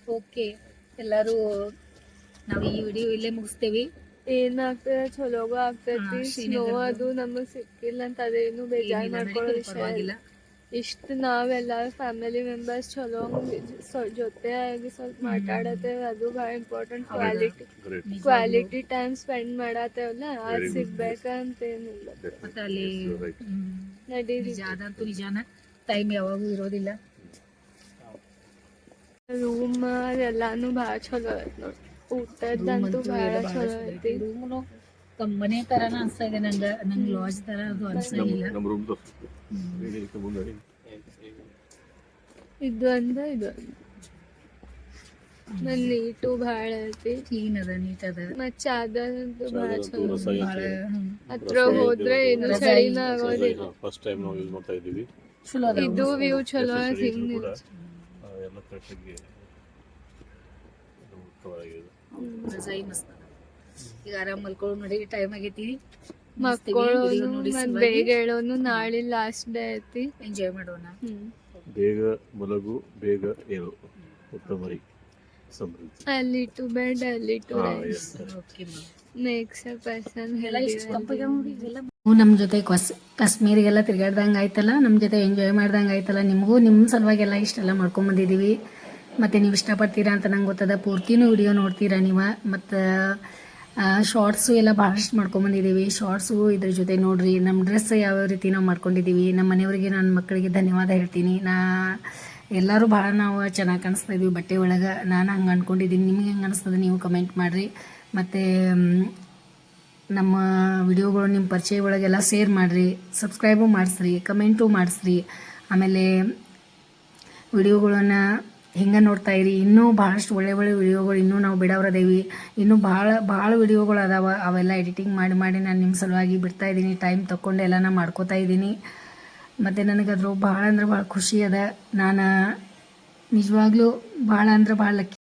ಓಕೆ ಎಲ್ಲರೂ ನಾವು ಈ ವಿಡಿಯೋ ಇಲ್ಲೇ ಮುಗಿಸ್ತೇವಿ. ಏನಾಗ್ತದೆ? ಚಲೋಗೂ ಆಗ್ತೈತಿ. ಸ್ನೋ. ಅದು ನಮಗ್ ಸಿಕ್ಕಿಲ್ಲ ಅಂತ ಅದೇನು ಬೇಜಾರ್ ಮಾಡ್ಕೊಳ್ಳೋ ವಿಷಯ ಪರವಾಗಿಲ್ಲ ಇಷ್ಟು ನಾವೆಲ್ಲರೂ ಫ್ಯಾಮಿಲಿ ಮೆಂಬರ್ಸ್ ಚಲೋ ಜೊತೆ ಆಗಿ ಸ್ವಲ್ಪ ಮಾತಾಡತ್ತೇವೆ. ಅದು ಭಾಳ important quality quality time spend ಮಾಡತ್ತೇವಲ್ಲ? ಅದು ಸಿಗ್ಬೇಕಂತ ಏನಿಲ್ಲ ಮತ್ತೆ ಅಲ್ಲಿ ನಡೀರಿ. ನಿಜ ನಿಜಾನ. ಟೈಮ್ ಯಾವಾಗೂ ಇರೋದಿಲ್ಲ. ರೂಮ್ ಎಲ್ಲಾನು ಭಾಳ ಚಲೋ ಐತಿ ನೋಡಿ. ಊಟದಂತೂ ಭಾಳ ಚಲೋ ಐತಿ. ರೂಮ್ನು ಮನೆ ತರನ ಅನ್ಸ್ತಾ ಇದೆ ನಂಗ. ನಂಗೆ ಲಾಡ್ಜ್ ತರ ಅದು ಅನ್ಸಂಗಿಲ್ಲ ನಮ್ಮ ರೂಮ್ ಮುಂದೆ ಇದು ಅಂದ ಇದು. ನನ್ನ ನೀಟು ಭಾಳ ಐತಿ. ಕ್ಲೀನ್ ಅದ ನೀಟ್ ಅದ. ಮತ್ ಚಾದರ್ ಅಂತೂ ಭಾಳ ಚಲೋ ಭಾಳ ಹತ್ರ ಹೋದ್ರೆ ಏನು ಚಳಿನ ಆಗೋದಿಲ್ಲ. ಫಸ್ಟ್ ಟೈಮ್ ನಾವು ಯೂಸ್ ಮಾಡ್ತಾ ಇದ್ದೀವಿ. ಚಲೋ ಅದ. ಇದು ವ್ಯೂ ಚಲೋ ಕೂಡ ಎಲ್ಲ ಕರೆಕ್ಟಾಗಿ ರಜಾಯಿ ಮಸ್ತ್. ಈಗ ಆರಾಮ್ ಮಲ್ಕೊಂಡು ನೋಡಿ ಟೈಮ್ ಆಗೈತಿ. ಮಕ್ಕೊಳ್ಳೋನು ಮತ್ ಬೇಗ ಹೇಳೋನು ನಾಳೆ ಲಾಸ್ಟ್ ಡೇ ಐತಿ. ಎಂಜಾಯ್ ಮಾಡೋಣ. ಬೇಗ ಮಲಗು ಬೇಗ ಏಳು. ಉತ್ತಮರಿ ಸಮೃದ್ಧಿ. Early to bed early to rise next person ನಮ್ಮ ಜೊತೆ ಕಸ್ ಕಾಶ್ಮೀರಿಗೆಲ್ಲ ತಿರ್ಗಾಡ್ದಂಗೆ ಆಯ್ತಲ್ಲ ನಮ್ಮ ಜೊತೆ ಎಂಜಾಯ್ ಮಾಡ್ದಂಗೆ ಆಯ್ತಲ್ಲ ನಿಮಗೂ ನಿಮ್ಮ ಸಲುವಾಗೆಲ್ಲ ಇಷ್ಟೆಲ್ಲ ಮಾಡ್ಕೊಂಬಂದಿದ್ದೀವಿ ಮತ್ತು ನೀವು ಇಷ್ಟಪಡ್ತೀರಾ ಅಂತ ನಂಗೆ ಗೊತ್ತದ ಪೂರ್ತಿನೂ ವಿಡಿಯೋ ನೋಡ್ತೀರಾ ನೀವು? ಮತ್ತು ಶಾರ್ಟ್ಸು ಎಲ್ಲ ಭಾಳಷ್ಟು ಮಾಡ್ಕೊಂಬಂದಿದ್ದೀವಿ ಶಾರ್ಟ್ಸು ಇದ್ರ ಜೊತೆ ನೋಡ್ರಿ ನಮ್ಮ ಡ್ರೆಸ್ ಯಾವ್ಯಾವ ರೀತಿ ನಾವು ಮಾಡ್ಕೊಂಡಿದ್ದೀವಿ ನಮ್ಮ ಮನೆಯವರಿಗೆ ನನ್ನ ಮಕ್ಕಳಿಗೆ ಧನ್ಯವಾದ ಹೇಳ್ತೀನಿ. ನಾ, ಎಲ್ಲರೂ ಭಾಳ ನಾವು ಚೆನ್ನಾಗಿ ಕಾಣಿಸ್ತಾ ಬಟ್ಟೆ ಒಳಗೆ. ನಾನು ಹಂಗೆ ಅಂದ್ಕೊಂಡಿದ್ದೀನಿ ನಿಮಗೆ ಹೆಂಗೆ ಅನಿಸ್ತದೆ ನೀವು ಕಮೆಂಟ್ ಮಾಡಿರಿ. ಮತ್ತು ನಮ್ಮ ವಿಡಿಯೋಗಳು ನಿಮ್ಮ ಪರಿಚಯ ಒಳಗೆಲ್ಲ ಶೇರ್ ಮಾಡಿರಿ. ಸಬ್ಸ್ಕ್ರೈಬು ಮಾಡಿಸ್ರಿ ಕಮೆಂಟು ಮಾಡಿಸ್ರಿ. ಆಮೇಲೆ, ವಿಡಿಯೋಗಳನ್ನು ಹಿಂಗೆ ನೋಡ್ತಾ ಇರಿ? ಇನ್ನೂ ಭಾಳಷ್ಟು ಒಳ್ಳೆ ಒಳ್ಳೆ ವಿಡಿಯೋಗಳು ಇನ್ನೂ ನಾವು ಬಿಡೋರದೇವಿ ಇನ್ನೂ ಭಾಳ ಭಾಳ ವಿಡಿಯೋಗಳು ಅದಾವ. ಅವೆಲ್ಲ ಎಡಿಟಿಂಗ್ ಮಾಡಿ ಮಾಡಿ ನಾನು ನಿಮ್ಮ ಸಲುವಾಗಿ ಬಿಡ್ತಾ ಇದ್ದೀನಿ. ಟೈಮ್ ತಗೊಂಡು ಎಲ್ಲ ನಾನು ಮಾಡ್ಕೋತಾ ಇದ್ದೀನಿ. ಮತ್ತು ನನಗದ್ರ ಭಾಳ ಅಂದ್ರೆ ಭಾಳ ಖುಷಿ ಅದ. ನಾನು ನಿಜವಾಗ್ಲೂ ಭಾಳ ಅಂದ್ರೆ ಭಾಳ ಲಕ್ಕಿ